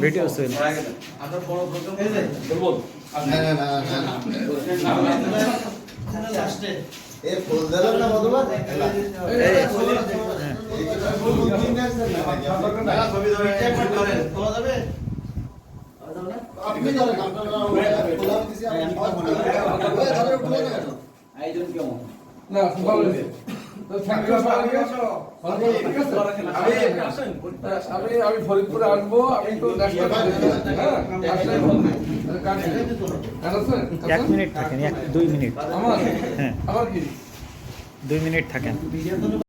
Video sell. না না না না এ ফুল দিলাম। না বদলা আপনি ধরেন আপনারা খোলা দিছি আমি ধরে উঠলে না কেন আয়োজন কেমন? না ভালো হয়েছে আছে? আমি আমি ফরিদপুরে আসব। আমি তো দেশটা হ্যাঁ এক মিনিট থাকেন এক দুই মিনিট। হ্যাঁ। আমার কি? দুই মিনিট থাকেন।